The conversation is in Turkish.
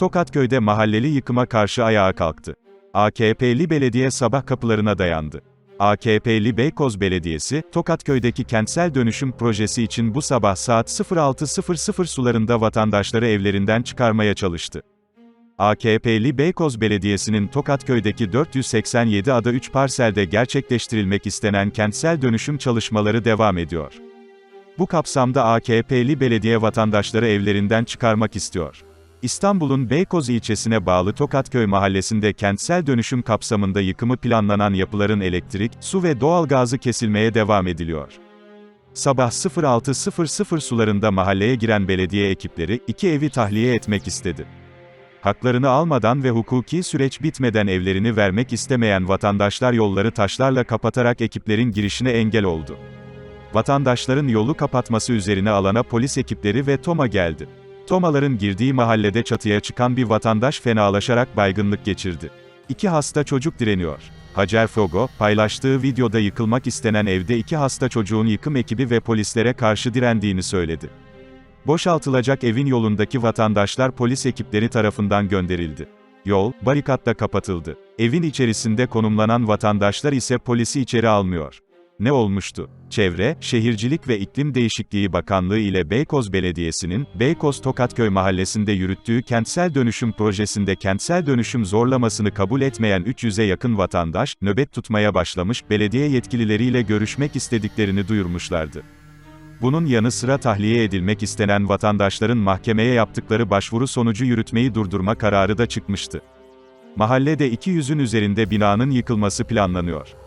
Tokatköy'de mahalleli yıkıma karşı ayağa kalktı. AKP'li belediye sabah kapılarına dayandı. AKP'li Beykoz Belediyesi, Tokatköy'deki kentsel dönüşüm projesi için bu sabah saat 06.00 sularında vatandaşları evlerinden çıkarmaya çalıştı. AKP'li Beykoz Belediyesi'nin Tokatköy'deki 487 ada 3 parselde gerçekleştirilmek istenen kentsel dönüşüm çalışmaları devam ediyor. Bu kapsamda AKP'li belediye vatandaşları evlerinden çıkarmak istiyor. İstanbul'un Beykoz ilçesine bağlı Tokatköy mahallesinde kentsel dönüşüm kapsamında yıkımı planlanan yapıların elektrik, su ve doğalgazı kesilmeye devam ediliyor. Sabah 06.00 sularında mahalleye giren belediye ekipleri, iki evi tahliye etmek istedi. Haklarını almadan ve hukuki süreç bitmeden evlerini vermek istemeyen vatandaşlar yolları taşlarla kapatarak ekiplerin girişine engel oldu. Vatandaşların yolu kapatması üzerine alana polis ekipleri ve TOMA geldi. TOMA'ların girdiği mahallede çatıya çıkan bir vatandaş fenalaşarak baygınlık geçirdi. İki hasta çocuk direniyor. Hacer Fogo, paylaştığı videoda yıkılmak istenen evde iki hasta çocuğun yıkım ekibi ve polislere karşı direndiğini söyledi. Boşaltılacak evin yolundaki vatandaşlar polis ekipleri tarafından gönderildi. Yol, barikatla kapatıldı. Evin içerisinde konumlanan vatandaşlar ise polisi içeri almıyor. Ne olmuştu? Çevre, Şehircilik ve İklim Değişikliği Bakanlığı ile Beykoz Belediyesi'nin, Beykoz Tokatköy mahallesinde yürüttüğü kentsel dönüşüm projesinde kentsel dönüşüm zorlamasını kabul etmeyen 300'e yakın vatandaş, nöbet tutmaya başlamış, belediye yetkilileriyle görüşmek istediklerini duyurmuşlardı. Bunun yanı sıra tahliye edilmek istenen vatandaşların mahkemeye yaptıkları başvuru sonucu yürütmeyi durdurma kararı da çıkmıştı. Mahallede 200'ün üzerinde binanın yıkılması planlanıyor.